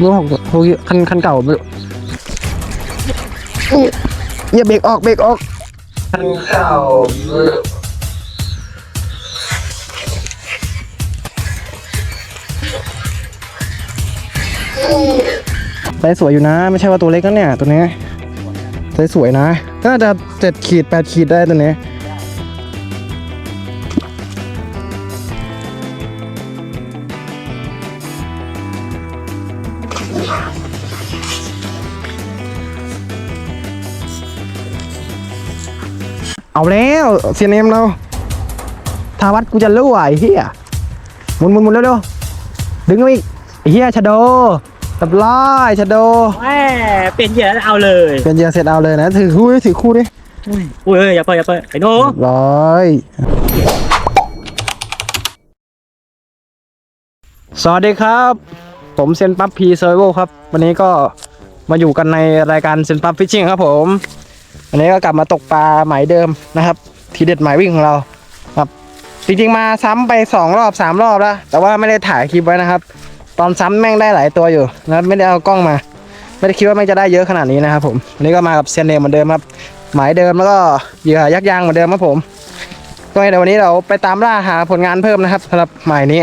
มือหกหกคันคันเก่าไม่รู้อย่าเบรกออกเบรกออกคันเก่าไซส์สวยอยู่นะ ไม่ใช่ว่าตัวเล็กนะเนี่ยตัวนี้ไซส์สวยนะน่าจะเจ็ดขีดแปดขีดได้ตัวนี้ เอาแล้วเซียนเอ็มเราทาวัดกูจะรู้อะไอ้เหี้ยหมุนหมุนหมุนเร็วๆดึงมาอีกไอ้เหี้ยชะโดตับร้อยชะโดแหมเปลี่ยนเหยื่อแล้วเอาเลยเป็นเหยื่อเสร็จเอาเลยนะถือคู่ดิถือคู่ดิอุ้ยอุ้ยอย่าเปิดอย่าเปิดไอ้หนูร้อยสวัสดีครับ ผมเซนปั๊บพีเซอร์โวครับ วันนี้ก็มาอยู่กันในรายการเซนปั๊บฟิชชิ่งครับผม วันนี้ก็กลับมาตกปลาหมายเดิมนะครับ ทีเด็ดหมายวิ่งของเราครับจริงๆมาซ้ำไปสองรอบสามรอบแล้ว แต่ว่าไม่ได้ถ่ายคลิปไว้นะครับ ตอนซ้ำแม่งได้หลายตัวอยู่นะไม่ได้เอากล้องมา ไม่ได้คิดว่าแม่งจะได้เยอะขนาดนี้นะครับผมวันนี้ก็มากับเซียนเนมเหมือนเดิมครับ หมายเดิมแล้วก็เหยื่อยักษ์ยางเหมือนเดิมครับผมก็เดี๋ยววันนี้เราไปตามล่าหาผลงานเพิ่มนะครับสำหรับหมายนี้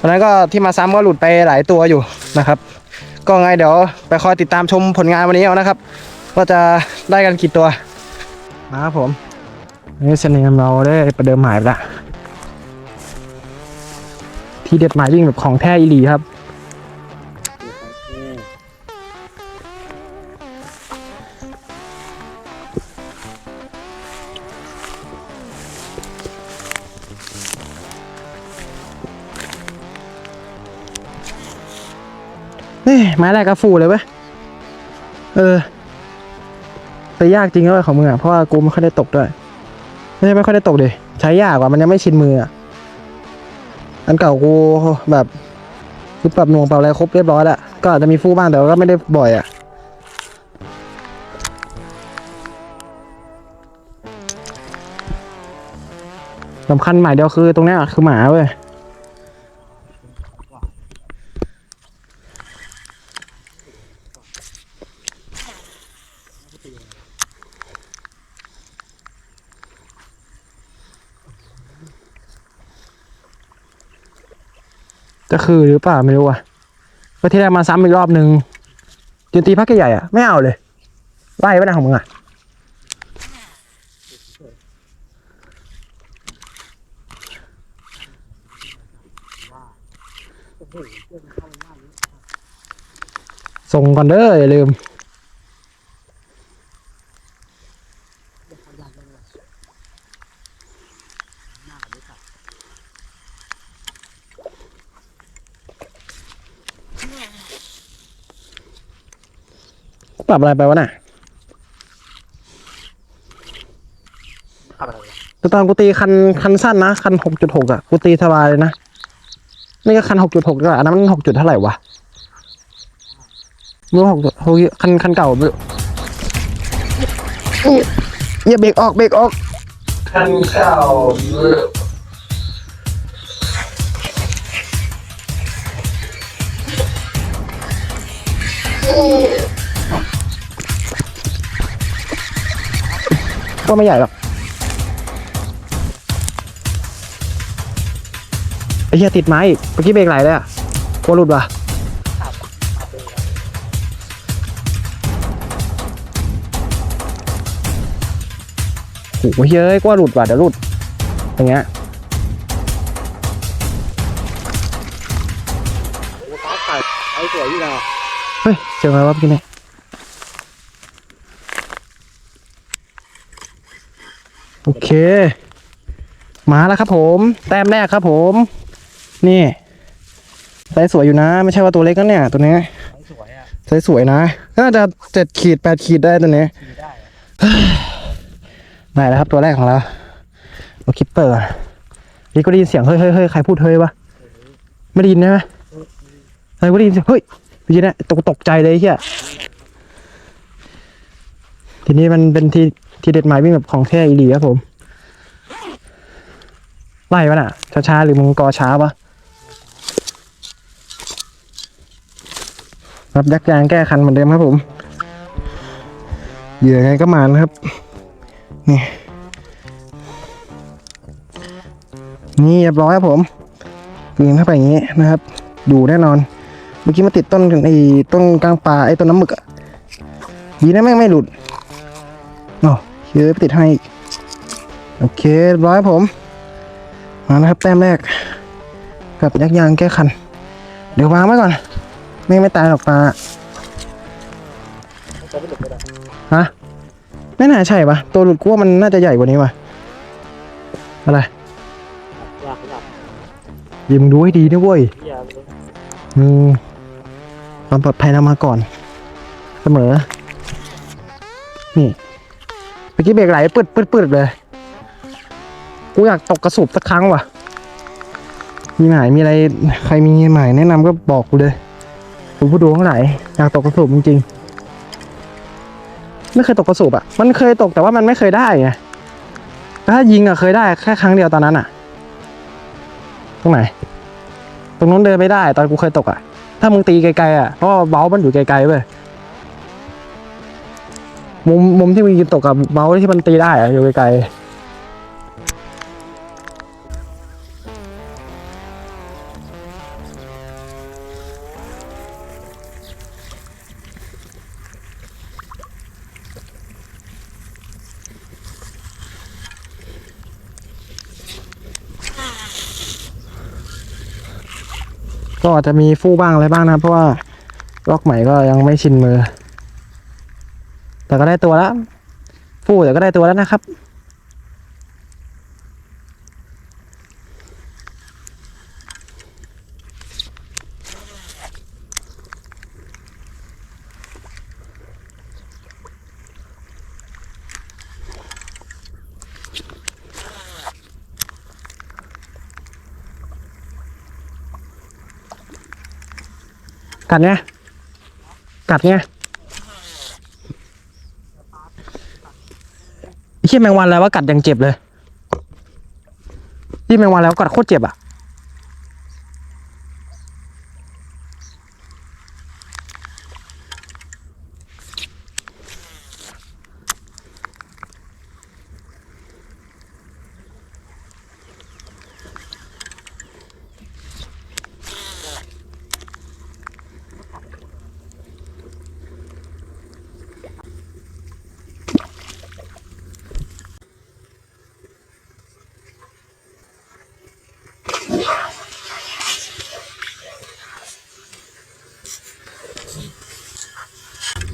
วันนั้นก็ที่มาซ้ำก็หลุดไปหลายตัวอยู่นะครับ ก็ไงเดี๋ยวไปคอยติดตามชมผลงานวันนี้เอานะครับ ว่าจะได้กันกี่ตัวนะครับผมนี่เสนมเราได้ประเดิมหมายไปละทีเด็ดหมายวิ่งแบบของแท้อีหลีครับเฮ้ยไม้แรกก็ฟูเลยเว้ย เออ แต่ยากจริงด้วยของมึงอะเพราะว่ากูไม่ค่อยได้ตกด้วยไม่ใช่ไม่ค่อยได้ตกดิใช้ยากกว่ามันยังไม่ชินมืออะอันเก่ากูแบบคือปรับหน่วงปรับอะไรครบเรียบร้อยแล้วก็อาจจะมีฟูบ้างแต่ว่าก็ไม่ได้บ่อยอะสำคัญหมายเดียวคือตรงนี้คือหมาเว้ย จะคือหรือเปล่าไม่รู้อะก็ที่แรกมาซ้ำอีกรอบหนึ่งจนตีพักใหญ่อะไม่เอาเลยไล่ไปนะของมึงอะส่งก่อนเด้ออย่าลืม ปรับอะไรไปวะน่ะแต่ตอนกูตีคันคันสั้นนะคันหกจุดหกอะกูตีสบายเลยนะนี่ก็คันหกจุดหกด้วยอันนั้นมันหกจุดเท่าไหร่วะมือหกหกคันคันเก่าไม่รู้อย่าเบรกออกเบรกออกคันเก่า ก็ไม่ใหญ่หรอกไอ้เหี้ยติดไม้อีกเมื่อกี้เบรกไหลเลยอะกลัวหลุดว่ะโอ้โหเฮ้ยกลัวหลุดว่ะเดี๋ยวหลุด อย่างเงี้ยไอ้สวยอยู่นะเฮ้ย เจอไหมวะเมื่อกี้เนี่ย โอเค มาแล้วครับผม แต้มแรกครับผม นี่ไซส์สวยอยู่นะ ไม่ใช่ว่าตัวเล็กนะเนี่ยตัวนี้ไอ้สวยอะไซส์สวยนะน่าจะเจ็ดขีดแปดขีดได้ตัวนี้ขี่ได้อะได้แล้วครับตัวแรกของเราโอคิปเปอร์นี่ก็ได้ยินเสียงเฮ้ยเฮ้ยเฮ้ยใครพูดเฮ้ยวะไม่ได้ยินใช่ไหมใครก็ได้ยินเสียงเฮ้ยพี่จีนะตกตกใจเลยไอ้เฮียทีนี้มันเป็นที ทีเด็ดหมายวิ่งแบบของแท้อีหลีครับผม ไล่ปะน่ะ ช้าๆ หรือมึงกอช้าปะรับยักยางแก้คันเหมือนเดิมครับผมเหยื่อไงก็มานะครับ นี่นี่เรียบร้อยครับผมกลืนเข้าไปอย่างนี้นะครับ ดูแน่นอน เมื่อกี้มาติดต้นไอ้ต้นกลางป่าไอ้ต้นน้ำหมึกอะดีนะแม่งไม่หลุด เชือไปติดให้อีก โอเคเรียบร้อยผม มาแล้วครับแต้มแรก กับยักยางแก้คัน เดี๋ยววางไว้ก่อน ไม่ไม่ตายหรอกปลาฮะไม่น่าใช่ปะตัวหลุดกูว่ามันน่าจะใหญ่กว่านี้ปะอะไรยิมงดูให้ดีนะเว้ยอืมความปลอดภัยเรามาก่อน เสมอ นี่ มื่อกี้เบรกไหลปืดปืดปืดเลย กูอยากตกกระสุบสักครั้งว่ะ มีหมายมีอะไรใครมีหมายแนะนำก็บอกกูเลยกูผู้ดูเท่าไหร่อยากตกกระสุบจริงๆ ไม่เคยตกกระสุบอะ มันเคยตกแต่ว่ามันไม่เคยได้ไงแต่ถ้ายิงอะเคยได้แค่ครั้งเดียวตอนนั้นอะ ตรงไหน ตรงนู้นเดินไม่ได้ ตอนกูเคยตกอะ ถ้ามึงตีไกลๆอะเพราะเบามันอยู่ไกลๆเว้ย มุมมุมที่มึงยืนตกกับเบาส์ที่มันตีได้อะอยู่ไกลๆก็อาจจะมีฟู่บ้างอะไรบ้างนะเพราะว่าล็อกใหม่ก็ยังไม่ชินมือ แต่ก็ได้ตัวแล้วฟูแต่ก็ได้ตัวแล้วนะครับ กัดไงกัดไงไอ้ เชี่ยแมงวันแล้วว่ากัดยังเจ็บเลยที่แมงวันแล้วกัดโคตรเจ็บอะ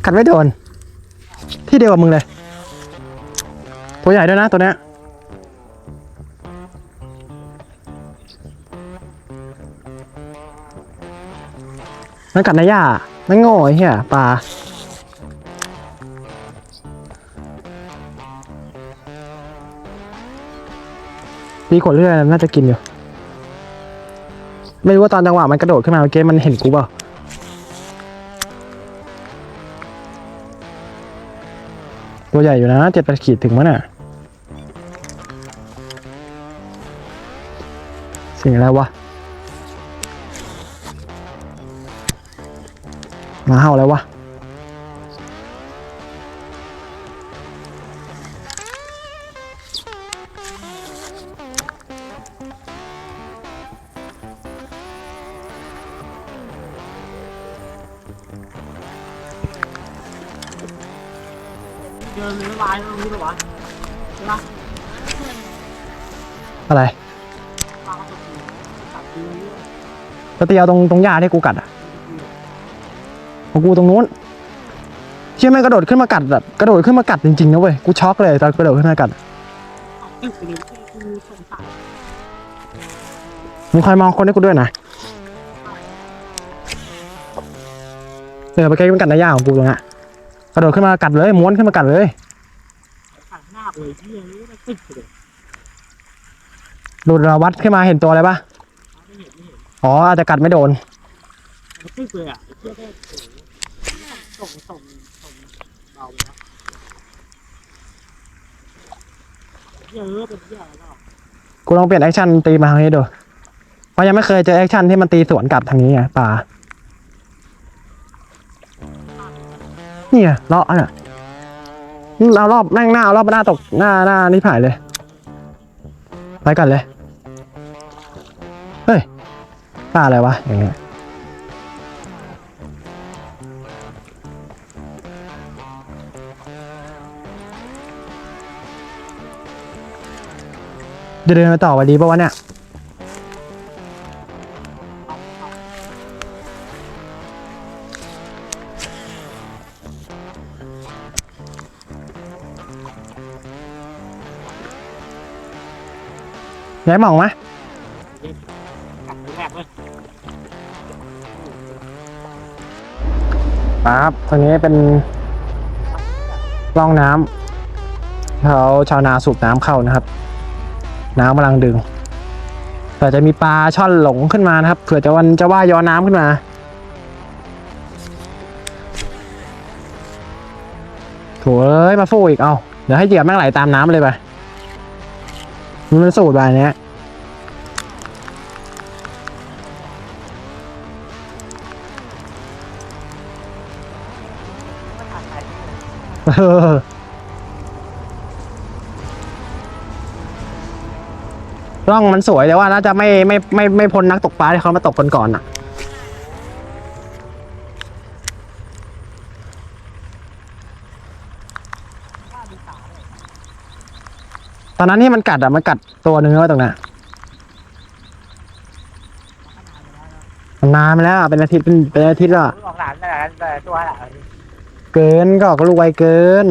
กัดไม่โดน ที่เดียวกับมึงเลย ตัวใหญ่ด้วยนะตัวเนี้ยมันกัดในหญ้าไม่งโง่ไอ้เหี้ยปลาดีกว่าเรื่อยน่าจะกินอยู่ ไม่รู้ว่าตอนจังหวะมันกระโดดขึ้นมาเมื่อกี้มันเห็นกูเปล่า ตัวใหญ่อยู่นะเจ็ดแปดขีดถึงมั้ยน่ะสิ่งอะไรวะมาเห่าอะไรวะ เจอเนื้อลายตรงนี้หรอวะใช่ปะอะไรปลาตกอยู่ตัดดูเยอะเตียวตรงตรงหญ้าที่กูกัดอะของกูตรงนู้นเชื่อแม่งกระโดดขึ้นมากัดแบบกระโดดขึ้นมากัดจริงๆนะเว้ยกูช็อกเลยตอนกระโดดขึ้นมากัดเอาตึกไปเลยกูสงสัยมึงคอยมองคนให้กูด้วยนะเออไปใกล้มันกัดในหญ้าของกูตรงนี้ กระโดดขึ้นมากัดเลยม้วนขึ้นมากัดเลยขังหน้าเลยที่ยังรู้ว่าตึกไปเลยหลุดวัดขึ้นมาเห็นตัวอะไรปะไม่เห็นไม่เห็นอ๋ออาจจะกัดไม่โดนมันตึกเลยอะไอ้เชี่ยได้โอ้โหส่งส่งส่งเบาไปนะเยอะเป็นเยอะแล้วกูลองเปลี่ยนแอคชั่นตีมาทางนี้ดูเพราะยังไม่เคยเจอแอคชั่นที่มันตีสวนกลับทางนี้ไงป่า เนี่ยเลาะอะเอารอบแม่งหน้าเอารอบหน้าตกหน้าหน้านี่ผ่ายเลย ไปกันเลย เฮ้ยปลาอะไรวะอย่างเงี้ยเดินไปต่อวันดีป่ะวะเนี่ย ย้ายหมองไหมกลับแรกเลยครับตรงนี้เป็นร่องน้ำเขาชาวนาสูบน้ำเข้านะครับ น้ำกำลังดึงแต่จะมีปลาช่อนหลงขึ้นมานะครับเผื่อจะวันจะว่าย้อนน้ำขึ้นมาโถ่เอ้ยมาฟูอีกเอาเดี๋ยวให้เหยื่อแม่งไหลตามน้ำเลยไป มันสูตรอะไรเนี้ยเออร่องมันสวยแต่ว่าน่าจะไม่ไม่ไม่ไม่พ้นนักตกปลาที่เขามาตกกันก่อนอะ ตอนนั้นที่มันกัดอะมันกัดตัวหนึ่งแล้วตรงนั้นมันนานไปแล้วอะเป็นอาทิตย์เป็นเป็นอาทิตย์แล้วอะออกหลานแต่แต่ตัวหลานเกินก็ออกลูกไวเกิน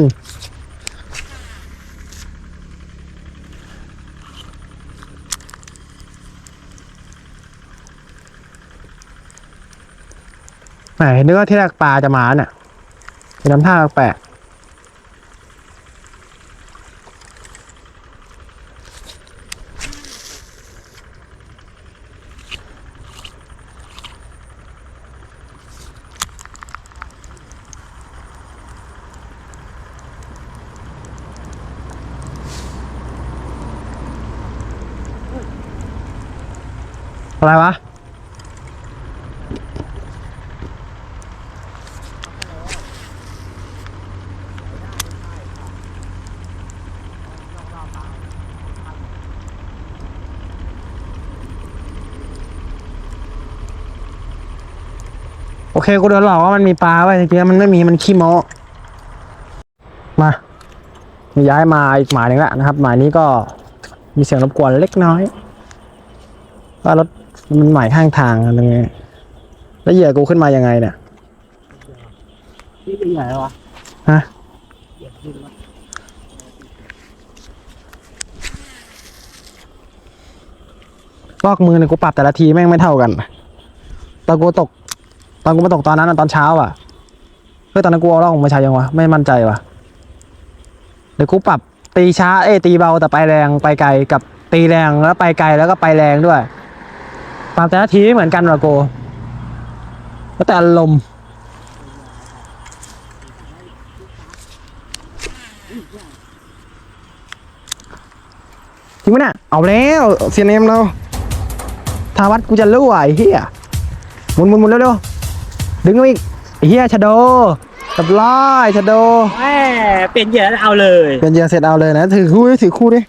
ไหนนึกว่าที่แรกปลาจะมาเนี่ยเป็นน้ำท่าแปลก อะไรวะ โอเค กูโดนหลอกว่ามันมีปลาไว้จริงๆมันไม่มีมันขี้โมมาย้ายมาอีกหมายหนึ่งแล้วนะครับ หมายนี้ก็มีเสียงรบกวนเล็กน้อยว่ารถ มันหมายข้างทางอะไรเงี้ยแล้วเหยื่อกูขึ้นมายังไงเนี่ยนี่เป็นใหญ่วะฮะเหยียบดินวะลอกมือเนี่ยกูปรับแต่ละทีแม่งไม่เท่ากันตอนกูตก ตอนกูมาตกตอนนั้นอะตอนเช้าอะเฮ้ยตอนนั้นกูเอาลอกมาใช้ยังวะไม่มั่นใจวะเดี๋ยวกูปรับตีช้าเอ้ยตีเบาแต่ไปแรงไปไกลกับตีแรงแล้วไปไกลแล้วก็ไปแรงด้วย ปรับแต่ละทีไม่เหมือนกันวะกูแล้วแต่อารมณ์จริงไหมเนี่ยเอาแล้วเซียนเนมเราทาวัดกูจะรั่วไอ้เหี้ยหมุนหมุนหมุนเร็วๆดึงมาอีกไอ้เหี้ยชะโดกับร้อยชะโดแม่เปลี่ยนเหยื่อแล้วเอาเลย เป็นเหยื่อเสร็จเอาเลยนะ ถือคู่ดิถือคู่ดิ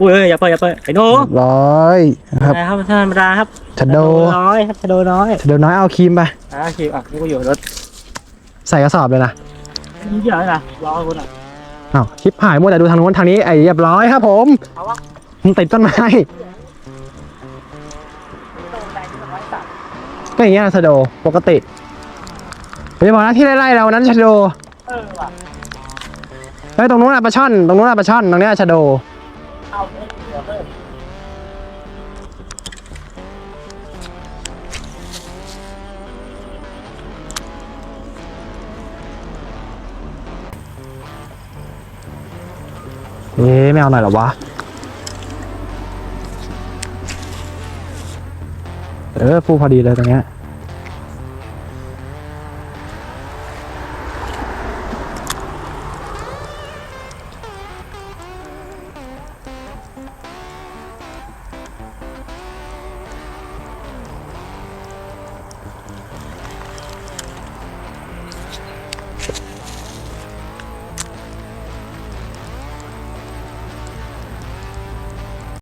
อุ้ยอย่าเปิดอย่าเปิดไอ้โน้ร้อยนะครับนะครับธรรมดาครับชะโดน้อยครับชะโดน้อยชะโดน้อยเอาครีมไปอ่าคิวอะนี่กูอยู่รถใส่กระสอบเลยนะมีเหยื่ออะไรรอคุณอะอ้าวชิปหายหมดแต่ดูทางโน้นทางนี้ไอ้เรียบร้อยครับผมเอาวะมันติดต้นไม้ตรงใจที่มันไว้สัตว์ก็อย่างเงี้ยชะโดปกติไปบอกนะที่ไล่ๆเรานั้นชะโดเออว่ะเฮ้ยตรงนู้นอะปลาช่อน ตรงนู้นอะปลาช่อน ตรงเนี้ยชะโด เอ๊ะไม่เอาหน่อยหรอวะ เออฟูพอดีเลยตรงเนี้ย